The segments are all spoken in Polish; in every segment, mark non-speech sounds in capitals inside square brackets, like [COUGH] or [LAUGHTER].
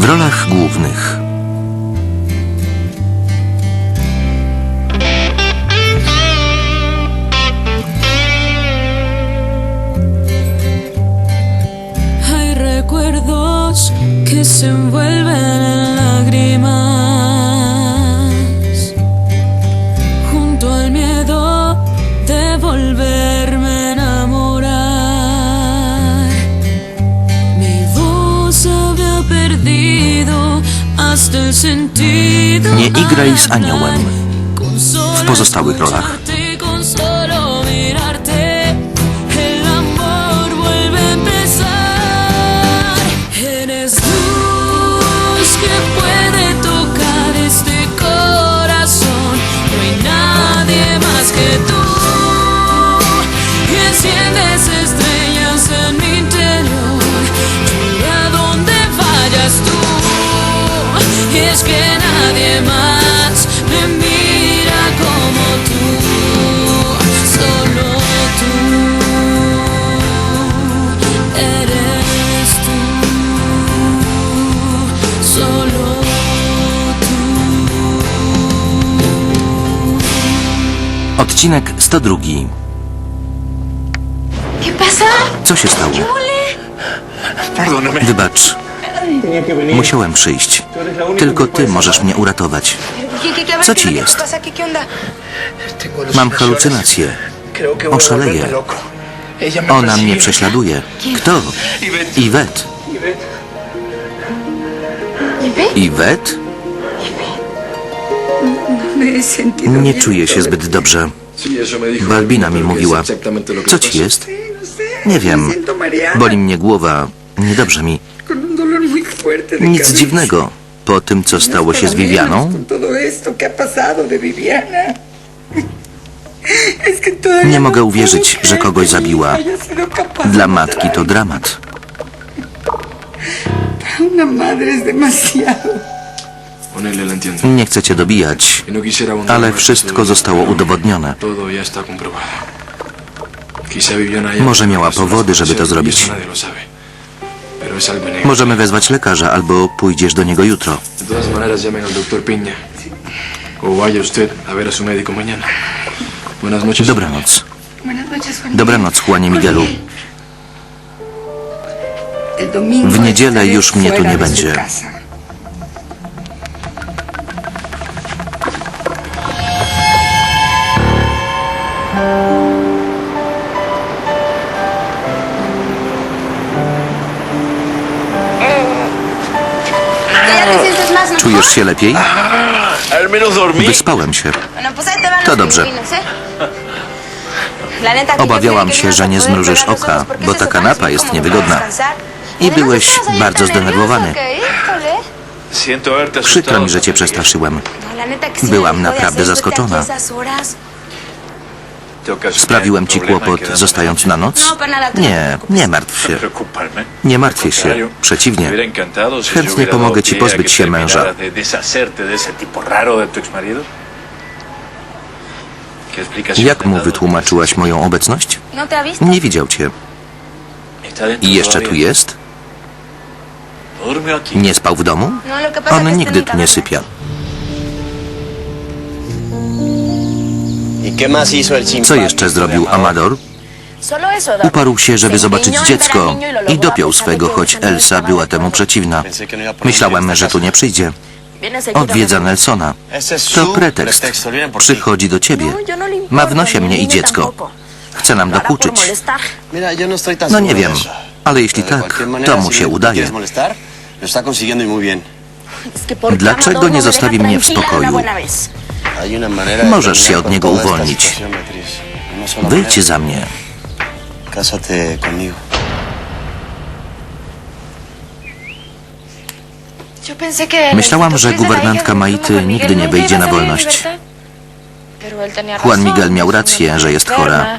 W rolach głównych. Hay recuerdos que se envuelven Nie igraj z aniołem. W pozostałych rolach. Odcinek 102. ¿Qué pasa? Co się stało? Perdóname. Wybacz, musiałem przyjść. Tylko ty możesz mnie uratować. ¿Qué, qué, qué, a ver, Co ¿qué ci jest? Mam a Oszaleję. Ona mnie prześladuje. Kto? Iwet. Iwet? Nie czuję się zbyt dobrze. Balbina mi es mówiła. Co ci jest? Nie wiem. Boli mnie głowa. Niedobrze mi. Nic dziwnego. Po tym, co stało się z Vivianą, Nie mogę uwierzyć, że kogoś zabiła. dla matki to dramat. Con él le entiendo. Nie chcę cię dobijać, no ale wszystko zostało udowodnione. Może miała powody, żeby to y zrobić. Możemy wezwać lekarza, albo pójdziesz do niego jutro. Dobranoc. Dobranoc, Juanie Miguelu. W niedzielę już mnie tu nie będzie. Czujesz się lepiej? Wyspałem się. To dobrze. Obawiałam się, że nie zmrużysz oka, bo ta kanapa jest niewygodna. I byłeś bardzo zdenerwowany. Przykro mi, że cię przestraszyłem. Byłam naprawdę zaskoczona. Sprawiłem ci kłopot, zostając na noc? No, Nie, nie martw się. Nie martwię się. Przeciwnie. Chętnie pomogę ci pozbyć się męża. terminara de deshacerte de ese tipo raro de tu exmarido. ¿Qué explicación Jak mu wytłumaczyłaś moją obecność? ¿No? Nie widział cię. I jeszcze tu jest? Nie spał w domu? No, On nigdy tu nie sypia. Co jeszcze zrobił Amador? Uparł się, żeby zobaczyć dziecko i dopiął swego, choć Elsa była temu przeciwna. No Myślałem, że tu nie przyjdzie. Odwiedza. Nelsona. To pretekst. Przychodzi do ciebie. No, no Ma w nosie ni mnie i dziecko. Chce nam dokuczyć. no nie wiem, ale jeśli tak, to mu si się udaje. y Dlaczego nie zostawi mnie w spokoju? Możesz się od niego uwolnić. Wyjdź za mnie. Cásate conmigo. Myślałam, że guwernantka Maity nigdy nie wyjdzie na wolność. Juan Miguel miał rację, że jest chora.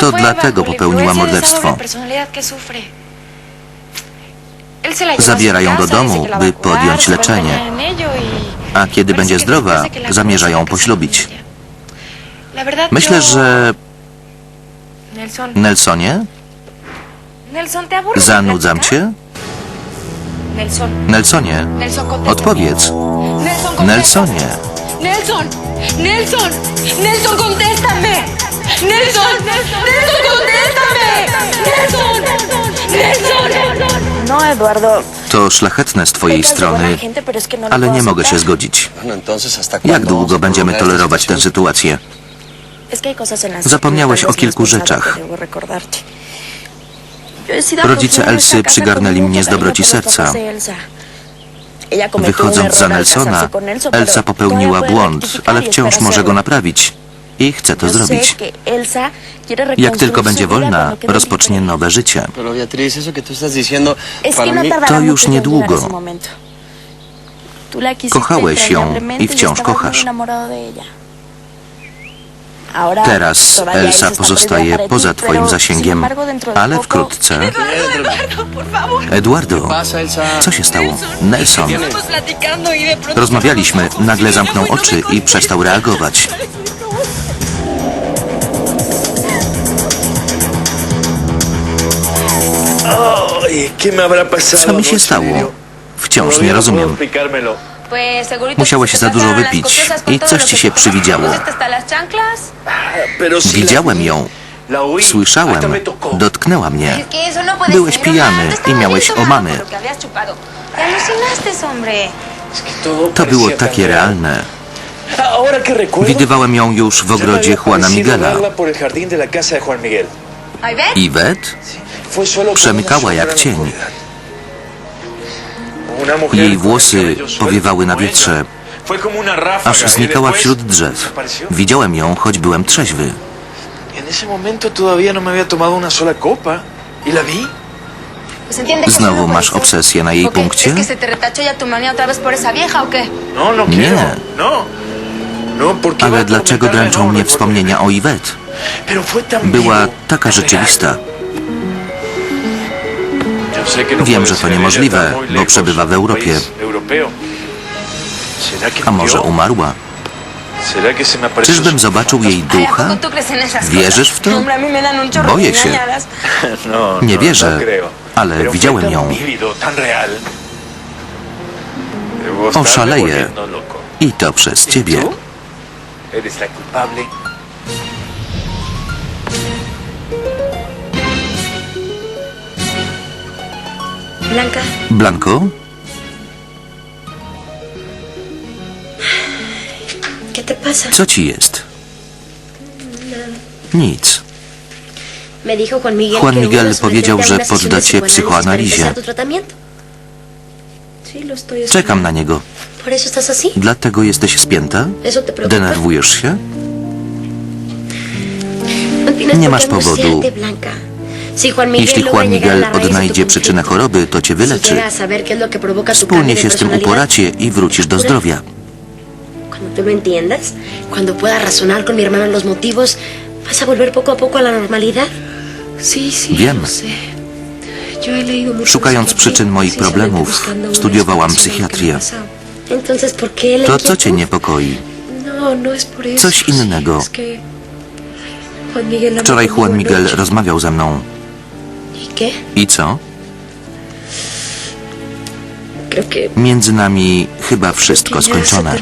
To dlatego popełniła morderstwo. Zabiera ją do domu, by podjąć leczenie. A kiedy będzie zdrowa, zamierza ją poślubić. Myślę, że Nelsonie, zanudzam cię? Nelson. Nelsonie, odpowiedz. Nelsonie, Nelson. Nelson. Nelson, contéstame. Nelson. Nelson, contéstame. Nelson. No, Eduardo. to szlachetne z twojej strony, ale nie mogę się zgodzić. Bueno, entonces, ¿hasta Jak długo będziemy tolerować tę sytuację? Zapomniałeś o kilku rzeczach. Rodzice Elsy przygarnęli mnie z dobroci serca. Wychodząc za Nelsona, Elsa popełniła błąd, ale wciąż może go naprawić. I chce to zrobić. Jak tylko będzie wolna, rozpocznie nowe życie. No To już niedługo. Kochałeś ją i wciąż estabas muy kochasz. Teraz Elsa pozostaje poza twoim zasięgiem, ale wkrótce... [LAUGHS] Eduardo, co się stało? Nelson. Y. Rozmawialiśmy, nagle zamknął oczy i przestał reagować. Co mi się stało? Wciąż nie rozumiem. Pues segurito Musiałeś za dużo wypić. i coś ci się przywidziało. ¿Pusiste hasta las chanclas? Widziałem ją, słyszałem, dotknęła mnie. No Byłeś pijany i miałeś omamy. To było takie realne. Widywałem ją już w ogrodzie Juana Miguela. Iwet przemykała jak cień. Jej włosy powiewały na wietrze, aż znikała wśród drzew. Widziałem ją, choć byłem trzeźwy. Znowu no masz obsesję na jej punkcie? No, no Nie. No. Ale dlaczego dręczą mnie wspomnienia o Iwet? Była taka rzeczywista. Wiem, że to niemożliwe, bo przebywa w Europie. país europeo. ¿Será que A może umarła? ¿Será que se me apareció Czyżbym zobaczył jej Ay, ¿a ducha? Wierzysz w to? Boję się. Nie wierzę, ale widziałem ją. Oszaleję. I to przez ¿Y ciebie. Blanca, Blanko, ¿qué te pasa? co ci jest? Nic. Me dijo Juan Miguel, Juan que Miguel uno powiedział, że podda cię psicoanálisis psychoanalizie. para empezar tu tratamiento. Sí, lo estoy Czekam na niego. ¿Por eso estás así? Dlatego jesteś spięta? ¿Eso te preocupa? Denerwujesz się? No tienes Nie por masz powodu. angustiarte, Blanca. Jeśli Juan Miguel odnajdzie przyczynę choroby, to cię wyleczy. Wspólnie się z tym uporacie i wrócisz do zdrowia. Cuando tú lo entiendas, cuando puedas razonar con mi hermano los motivos, vas a volver poco a poco a la normalidad. Sí, sí, Wiem. Szukając przyczyn moich problemów, studiowałam psychiatrię. ha pasado. Entonces, ¿por qué la To co cię inquietud? niepokoi? No, no es por eso. Coś innego. Es que Juan Miguel habló Wczoraj Juan Miguel rozmawiał ze mną. I co? Między nami chyba wszystko skończone.